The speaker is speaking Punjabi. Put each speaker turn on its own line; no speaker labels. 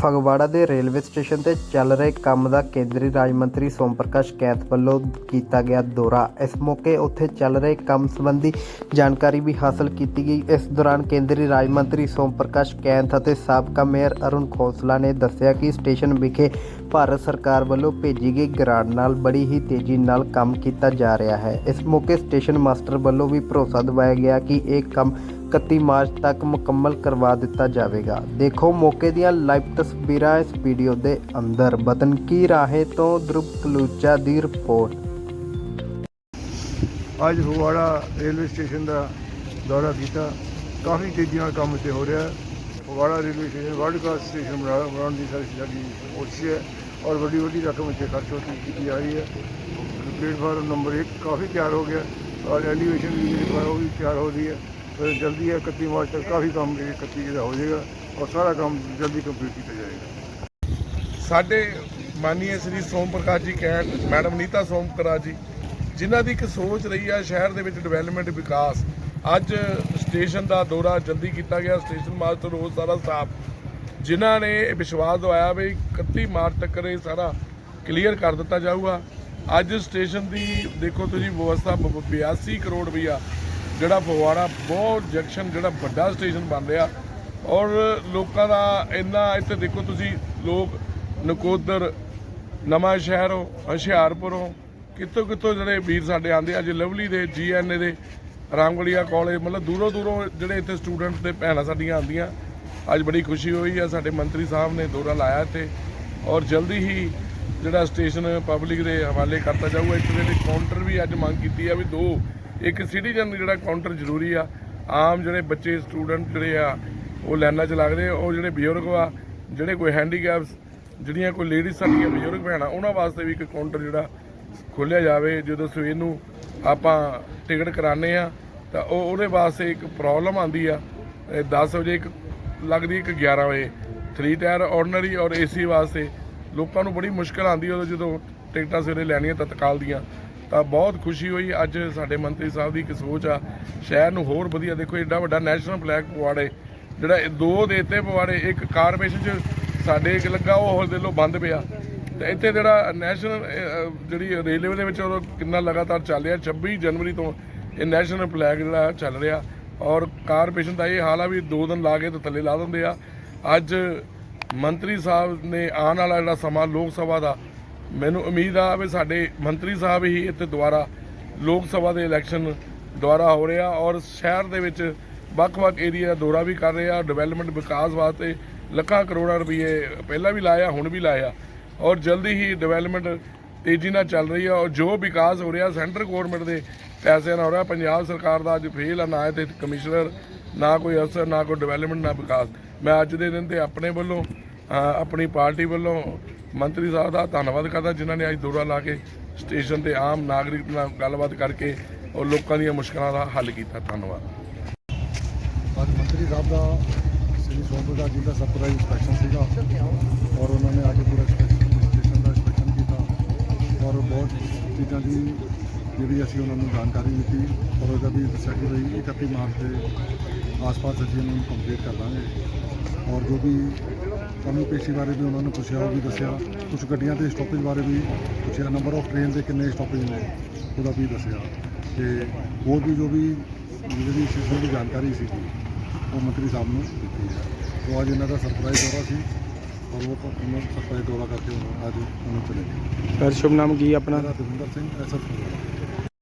ਫਗਵਾੜਾ ਦੇ ਰੇਲਵੇ ਸਟੇਸ਼ਨ ਤੇ ਚੱਲ ਰਹੇ ਕੰਮ ਦਾ ਕੇਂਦਰੀ ਰਾਜ ਮੰਤਰੀ ਸੋਮ ਪ੍ਰਕਾਸ਼ ਕੈਂਥ ਵੱਲੋਂ ਕੀਤਾ ਗਿਆ ਦੌਰਾ। ਇਸ ਮੌਕੇ ਉੱਥੇ ਚੱਲ ਰਹੇ ਕੰਮ ਸੰਬੰਧੀ ਜਾਣਕਾਰੀ ਵੀ ਹਾਸਲ ਕੀਤੀ ਗਈ। ਇਸ ਦੌਰਾਨ ਕੇਂਦਰੀ ਰਾਜ ਮੰਤਰੀ ਸੋਮ ਪ੍ਰਕਾਸ਼ ਕੈਂਥ ਅਤੇ ਸਾਬਕਾ ਮੇਅਰ ਅਰੁਣ ਖੋਸਲਾ ਨੇ ਦੱਸਿਆ ਕਿ ਸਟੇਸ਼ਨ ਵਿਖੇ ਭਾਰਤ ਸਰਕਾਰ ਵੱਲੋਂ ਭੇਜੀ ਗਈ ਗ੍ਰਾਂਟ ਨਾਲ ਬੜੀ ਹੀ ਤੇਜ਼ੀ ਨਾਲ ਕੰਮ ਕੀਤਾ ਜਾ ਰਿਹਾ ਹੈ। ਇਸ ਮੌਕੇ ਸਟੇਸ਼ਨ ਮਾਸਟਰ ਵੱਲੋਂ ਵੀ ਭਰੋਸਾ ਦਿਵਾਇਆ ਗਿਆ ਕਿ ਇਹ ਕੰਮ 31 ਮਾਰਚ ਤੱਕ ਮੁਕੰਮਲ ਕਰਵਾ ਦਿੱਤਾ ਜਾਵੇਗਾ। ਦੇਖੋ ਮੌਕੇ ਦੀਆਂ ਲਾਈਵ ਤਸਵੀਰਾਂ ਇਸ ਵੀਡੀਓ ਦੇ ਅੰਦਰ। ਬਤਨਕੀ ਰਾਹੇ ਤੋਂ ਧਰੁਵ ਕਲੂਚਾ ਦੀ ਰਿਪੋਰਟ।
ਅੱਜ ਫਗਵਾੜਾ ਰੇਲਵੇ ਸਟੇਸ਼ਨ ਦਾ ਦੌਰਾ ਕੀਤਾ। ਕਾਫੀ ਤੇਜ਼ੀ ਨਾਲ ਕੰਮ ਇੱਥੇ ਹੋ ਰਿਹਾ ਹੈ। Phagwara railway station world class station ਬਣਾ ਬਣਾਉਣ ਦੀ ਸਾਡੀ ਸਾਡੀ ਕੋਸ਼ਿਸ਼ ਹੈ ਔਰ ਵੱਡੀ ਵੱਡੀ ਰਕਮ ਇੱਥੇ ਖਰਚ ਹੋ ਕੀਤੀ ਜਾ ਰਹੀ ਹੈ। ਪਲੇਟਫਾਰਮ ਨੰਬਰ 1 ਕਾਫੀ ਤਿਆਰ ਹੋ ਗਿਆ। ਔਰ ਐਲੀਵੇਸ਼ਨ ਵੀ ਜਿਹੜੀ ਉਹ ਵੀ ਤਿਆਰ ਹੋ ਰਹੀ ਹੈ। ਫਿਰ ਜਲਦੀ ਹੈ 31 ਮਾਰਚ ਤੱਕ ਕਾਫੀ ਕੰਮ ਇਹ 31 ਜਿਹੜਾ ਹੋ ਜਾਏਗਾ ਔਰ ਸਾਰਾ ਕੰਮ ਜਲਦੀ ਕੰਪਲੀਟ ਕੀਤਾ ਜਾਏਗਾ।
ਸਾਡੇ ਮਾਨਨੀय ਸ੍ਰੀ ਸੋਮ ਪ੍ਰਕਾਸ਼ ਜੀ ਕਹਿਣ, ਮੈਡਮ ਨੀਤਾ ਸੋਮ ਪ੍ਰਕਾਸ਼ ਜੀ, ਜਿਨ੍ਹਾਂ ਦੀ ਇੱਕ ਸੋਚ ਰਹੀ ਆ ਸ਼ਹਿਰ ਦੇ ਵਿੱਚ ਡਿਵੈਲਪਮੈਂਟ ਵਿਕਾਸ, ਅੱਜ ਸਟੇਸ਼ਨ ਦਾ ਦੌਰਾ ਜਲਦੀ ਕੀਤਾ ਗਿਆ ਸਟੇਸ਼ਨ ਮਾਸਟਰ ਰੋਜ਼ ਸਾਰਾ ਸਟਾਫ ਜਿਨ੍ਹਾਂ ਨੇ ਵਿਸ਼ਵਾਸ ਦਵਾਇਆ ਵੀ 31 ਮਾਰਚ ਤੱਕ ਇਹ ਸਾਰਾ ਕਲੀਅਰ ਕਰ ਦਿੱਤਾ ਜਾਊਗਾ। ਅੱਜ ਸਟੇਸ਼ਨ ਦੀ ਦੇਖੋ ਤੁਸੀਂ ਵਿਵਸਥਾ ਬ- 82 ਕਰੋੜ ਰੁਪਈਆ ਜਿਹੜਾ ਫਗਵਾੜਾ ਬਹੁਤ ਜੰਕਸ਼ਨ, ਜਿਹੜਾ ਵੱਡਾ ਸਟੇਸ਼ਨ ਬਣ ਰਿਹਾ। ਔਰ ਲੋਕਾਂ ਦਾ ਇੰਨਾ ਇੱਥੇ ਦੇਖੋ ਤੁਸੀਂ, ਲੋਕ ਨਕੋਦਰ, ਨਵਾਂ ਸ਼ਹਿਰੋਂ ਹੁਸ਼ਿਆਰਪੁਰੋਂ ਕਿੱਥੋਂ ਕਿੱਥੋਂ ਜਿਹੜੇ ਵੀਰ ਸਾਡੇ ਆਂਦੇ ਅੱਜ ਲਵਲੀ ਦੇ, ਜੀਐਨਏ ਦੇ, ਰਾਮਗੜੀਆ ਕਾਲਜ ਮਤਲਬ ਦੂਰੋਂ ਦੂਰੋਂ ਜਿਹੜੇ ਇੱਥੇ ਸਟੂਡੈਂਟ ਤੇ ਭੈਣਾਂ ਸਾਡੀਆਂ ਆਉਂਦੀਆਂ। ਅੱਜ ਬੜੀ ਖੁਸ਼ੀ ਹੋਈ ਆ, ਸਾਡੇ ਮੰਤਰੀ ਸਾਹਿਬ ਨੇ ਦੌਰਾ ਲਾਇਆ ਇੱਥੇ। ਔਰ ਜਲਦੀ ਹੀ ਜਿਹੜਾ ਸਟੇਸ਼ਨ ਪਬਲਿਕ ਦੇ ਹਵਾਲੇ ਕਰਤਾ ਜਾਊਗਾ, ਇੱਕ ਦੇ ਕਾਊਂਟਰ ਵੀ ਅੱਜ ਮੰਗ ਕੀਤੀ ਆ ਵੀ ਦੋ ਇੱਕ ਸਿਟੀਜ਼ਨ ਜਿਹੜਾ ਕਾਊਂਟਰ ਜ਼ਰੂਰੀ ਆ ਆਮ ਜਿਹੜੇ ਬੱਚੇ ਸਟੂਡੈਂਟ ਜਿਹੜੇ ਆ ਉਹ ਲਾਈਨਾਂ 'ਚ ਲੱਗਦੇ ਆ, ਉਹ ਜਿਹੜੇ ਬਜ਼ੁਰਗ ਆ ਜਿਹੜੇ ਕੋਈ ਹੈਂਡੀਕੈਪਸ ਜਿਹੜੀਆਂ ਕੋਈ ਲੇਡੀਜ਼ ਸਾਡੀਆਂ ਬਜ਼ੁਰਗ ਭੈਣਾਂ ਉਹਨਾਂ ਵਾਸਤੇ ਵੀ ਇੱਕ ਕਾਊਂਟਰ ਜਿਹੜਾ ਖੋਲ੍ਹਿਆ ਜਾਵੇ। ਜਦੋਂ ਸਵੇਰ ਨੂੰ ਆਪਾਂ ਟਿਕਟ ਕਰਾਉਂਦੇ ਆ ਤਾਂ ਉਹ ਉਹਦੇ ਵਾਸਤੇ ਇੱਕ ਪ੍ਰੋਬਲਮ ਆਂਦੀ ਆ। ਇਹ 10 ਵਜੇ ਇੱਕ ਲੱਗਦੀ ਇੱਕ 11 ਵਜੇ। ਥਰੀ ਟਾਇਰ ਆਰਡੀਨਰੀ ਔਰ ਏਸੀ ਵਾਸਤੇ ਲੋਕਾਂ ਨੂੰ ਬੜੀ ਮੁਸ਼ਕਲ ਆਂਦੀ ਉਦੋਂ ਜਦੋਂ ਟਿਕਟਾਂ ਸਵੇਰੇ ਲੈਣੀਆਂ ਤਤਕਾਲ ਦੀਆਂ। ਤਾਂ ਬਹੁਤ ਖੁਸ਼ੀ ਹੋਈ। ਅੱਜ ਸਾਡੇ ਮੰਤਰੀ ਸਾਹਿਬ ਦੀ ਇੱਕ ਸੋਚ ਆ, ਸ਼ਹਿਰ ਨੂੰ ਹੋਰ ਵਧੀਆ। ਦੇਖੋ ਐਡਾ ਵੱਡਾ ਨੈਸ਼ਨਲ ਫਲੈਗ ਪਵਾੜੇ, ਜਿਹੜਾ ਇਹ ਦੋ ਦੇਤੇ ਪਵਾੜੇ, ਇੱਕ ਕਾਰਪੋਰੇਸ਼ਨ 'ਚ ਸਾਡੇ ਇੱਕ ਲੱਗਾ, ਉਹ ਹੋਰ ਦੇ ਲੋ ਬੰਦ ਪਿਆ। ਤੇ ਇੱਥੇ ਜਿਹੜਾ ਨੈਸ਼ਨਲ ਜਿਹੜੀ ਰੇਲਵੇ ਦੇ ਵਿੱਚ ਉਹ ਕਿੰਨਾ ਲਗਾਤਾਰ ਚੱਲ ਰਿਹਾ 26 ਜਨਵਰੀ ਤੋਂ ਇਹ ਨੈਸ਼ਨਲ ਫਲੈਗ ਜਿਹੜਾ ਚੱਲ ਰਿਹਾ। ਔਰ ਕਾਰਪੋਰੇਸ਼ਨ ਦਾ ਇਹ ਹਾਲ ਆ ਵੀ ਦੋ ਦਿਨ ਲਾ ਕੇ ਤੇ ਥੱਲੇ ਲਾ ਦਿੰਦੇ ਆ। ਅੱਜ ਮੰਤਰੀ ਸਾਹਿਬ ਨੇ ਆਉਣ ਵਾਲਾ ਜਿਹੜਾ ਸਮਾਂ ਲੋਕ ਸਭਾ ਦਾ ਮੈਨੂੰ ਉਮੀਦ ਆ ਵੀ ਸਾਡੇ ਮੰਤਰੀ ਸਾਹਿਬ ਹੀ ਇੱਥੇ ਦੁਬਾਰਾ ਲੋਕ ਸਭਾ ਦੇ ਇਲੈਕਸ਼ਨ ਦੁਆਰਾ ਹੋ ਰਿਹਾ ਔਰ ਸ਼ਹਿਰ ਦੇ ਵਿੱਚ ਵੱਖ-ਵੱਖ ਏਰੀਆ ਦਾ ਦੌਰਾ ਵੀ ਕਰ ਰਿਹਾ ਡਿਵੈਲਪਮੈਂਟ ਵਿਕਾਸ ਵਾਸਤੇ ਲੱਖਾਂ ਕਰੋੜਾਂ ਰੁਪਏ ਪਹਿਲਾਂ ਵੀ ਲਾਇਆ, ਹੁਣ ਵੀ ਲਾਇਆ ਔਰ ਜਲਦੀ ਹੀ ਡਿਵੈਲਪਮੈਂਟ ਤੇਜ਼ੀ ਨਾਲ ਚੱਲ ਰਹੀ ਹੈ ਔਰ ਜੋ ਵਿਕਾਸ ਹੋ ਰਿਹਾ ਸੈਂਟਰ ਗਵਰਨਮੈਂਟ ਦੇ ਪੈਸੇ ਨਾਲ ਹੋ ਰਿਹਾ, ਪੰਜਾਬ ਸਰਕਾਰ ਦਾ ਅੱਜ ਫੇਲ ਆ, ਨਾ ਤੇ ਕਮਿਸ਼ਨਰ ਨਾ ਕੋਈ ਅਫਸਰ, ਨਾ ਕੋਈ ਡਿਵੈਲਪਮੈਂਟ ਨਾ ਵਿਕਾਸ। ਮੈਂ ਅੱਜ ਦੇ ਦਿਨ ਤੇ ਆਪਣੇ ਵੱਲੋਂ ਆਪਣੀ ਪਾਰਟੀ ਵੱਲੋਂ ਮੰਤਰੀ ਸਾਹਿਬ ਦਾ ਧੰਨਵਾਦ ਕਰਦਾ, ਜਿਨ੍ਹਾਂ ਨੇ ਅੱਜ ਦੌਰਾ ਲਾ ਕੇ ਸਟੇਸ਼ਨ ਤੇ ਆਮ ਨਾਗਰਿਕ ਨਾਲ ਗੱਲਬਾਤ ਕਰਕੇ ਔਰ ਲੋਕਾਂ ਦੀਆਂ ਮੁਸ਼ਕਲਾਂ ਦਾ ਹੱਲ ਕੀਤਾ। ਧੰਨਵਾਦ।
ਅੱਜ ਮੰਤਰੀ ਸਾਹਿਬ ਦਾ ਸ੍ਰੀ ਸੋਮਪੁਰ ਜੀ ਦਾ ਸਰਪ੍ਰਾਈਜ਼ ਇੰਸਪੈਕਸ਼ਨ ਸੀਗਾ ਔਰ ਉਹਨਾਂ ਨੇ ਅੱਜ ਪੂਰਾ ਸਟੇਸ਼ਨ ਦਾ ਇੰਸਪੈਕਸ਼ਨ ਕੀਤਾ ਔਰ ਬਹੁਤ ਚੀਜ਼ਾਂ ਦੀ ਜਿਹੜੀ ਅਸੀਂ ਉਹਨਾਂ ਨੂੰ ਜਾਣਕਾਰੀ ਦਿੱਤੀ ਔਰ ਉਹਦਾ ਵੀ ਦੱਸਿਆ ਕਿ ਬਈ 31 ਮਾਰਚ ਦੇ ਆਸ-ਪਾਸ ਅਸੀਂ ਇਹਨਾਂ ਨੂੰ ਕੰਪਲੀਟ ਕਰ ਦਾਂਗੇ। ਔਰ ਜੋ ਵੀ ਕਮੀ ਪੇਸ਼ੀ ਬਾਰੇ ਵੀ ਉਹਨਾਂ ਨੂੰ ਪੁੱਛਿਆ ਉਹ ਵੀ ਦੱਸਿਆ। ਕੁਝ ਗੱਡੀਆਂ ਦੇ ਸਟਾਪੇਜ ਬਾਰੇ ਵੀ ਪੁੱਛਿਆ। ਨੰਬਰ ਆਫ ਟ੍ਰੇਨ ਦੇ ਕਿੰਨੇ ਸਟਾਪੇਜ ਨੇ ਉਹਦਾ ਵੀ ਦੱਸਿਆ। ਤੇ ਹੋਰ ਵੀ ਜੋ ਵੀ ਜਿਹੜੀ ਸਿਸਟਮ ਦੀ ਜਾਣਕਾਰੀ ਸੀ ਉਹ ਮੰਤਰੀ ਸਾਹਿਬ ਨੂੰ ਦਿੱਤੀ ਹੈ। ਸੋ ਅੱਜ ਇਹਨਾਂ ਦਾ ਸਰਪ੍ਰਾਈਜ਼ ਦੌਰਾ ਸੀ ਔਰ ਉਹ ਉਹਨਾਂ ਸਰਪ੍ਰਾਈਜ਼ ਦੌਰਾ ਕਰਕੇ ਉਹ ਅੱਜ ਉਹਨਾਂ ਚਲੇ ਗਏ।
ਸਰ ਸ਼ੁਭ ਨਾਮ ਕੀ ਆਪਣਾ?
ਦਵਿੰਦਰ ਸਿੰਘ ਐਸਐਸ